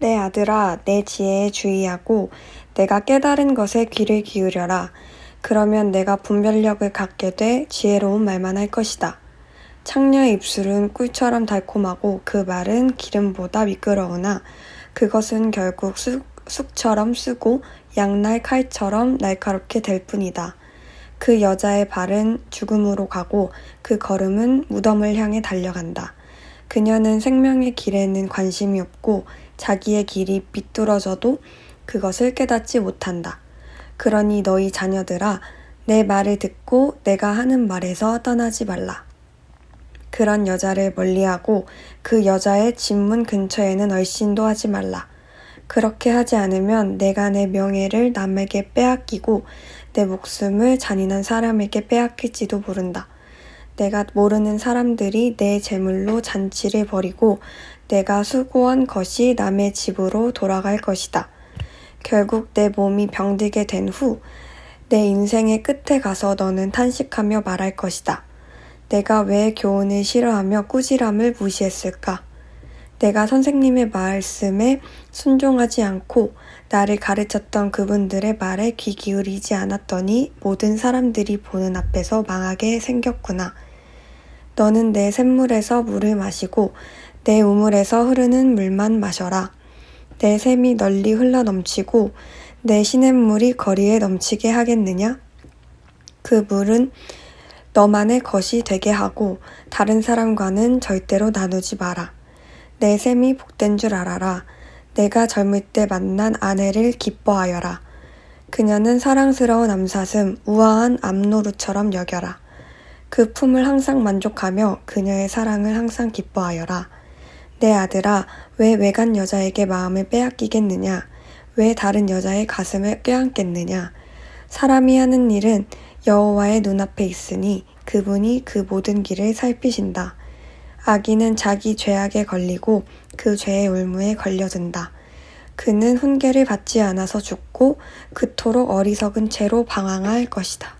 내 아들아, 내 지혜에 주의하고 내가 깨달은 것에 귀를 기울여라. 그러면 내가 분별력을 갖게 돼 지혜로운 말만 할 것이다. 창녀의 입술은 꿀처럼 달콤하고 그 말은 기름보다 미끄러우나 그것은 결국 쑥, 쑥처럼 쓰고 양날 칼처럼 날카롭게 될 뿐이다. 그 여자의 발은 죽음으로 가고 그 걸음은 무덤을 향해 달려간다. 그녀는 생명의 길에는 관심이 없고 자기의 길이 비뚤어져도 그것을 깨닫지 못한다. 그러니 너희 자녀들아, 내 말을 듣고 내가 하는 말에서 떠나지 말라. 그런 여자를 멀리하고 그 여자의 집문 근처에는 얼씬도 하지 말라. 그렇게 하지 않으면 내가 내 명예를 남에게 빼앗기고 내 목숨을 잔인한 사람에게 빼앗길지도 모른다. 내가 모르는 사람들이 내 재물로 잔치를 벌이고 내가 수고한 것이 남의 집으로 돌아갈 것이다. 결국 내 몸이 병들게 된 후 내 인생의 끝에 가서 너는 탄식하며 말할 것이다. 내가 왜 교훈을 싫어하며 꾸지람을 무시했을까? 내가 선생님의 말씀에 순종하지 않고 나를 가르쳤던 그분들의 말에 귀 기울이지 않았더니 모든 사람들이 보는 앞에서 망하게 생겼구나. 너는 내 샘물에서 물을 마시고 내 우물에서 흐르는 물만 마셔라. 내 샘이 널리 흘러 넘치고 내 시냇물이 거리에 넘치게 하겠느냐? 그 물은 너만의 것이 되게 하고 다른 사람과는 절대로 나누지 마라. 내 셈이 복된 줄 알아라. 내가 젊을 때 만난 아내를 기뻐하여라. 그녀는 사랑스러운 암사슴, 우아한 암노루처럼 여겨라. 그 품을 항상 만족하며 그녀의 사랑을 항상 기뻐하여라. 내 아들아, 왜 외간 여자에게 마음을 빼앗기겠느냐? 왜 다른 여자의 가슴을 껴안겠느냐? 사람이 하는 일은 여호와의 눈앞에 있으니 그분이 그 모든 길을 살피신다. 아기는 자기 죄악에 걸리고 그 죄의 올무에 걸려든다. 그는 훈계를 받지 않아서 죽고 그토록 어리석은 채로 방황할 것이다.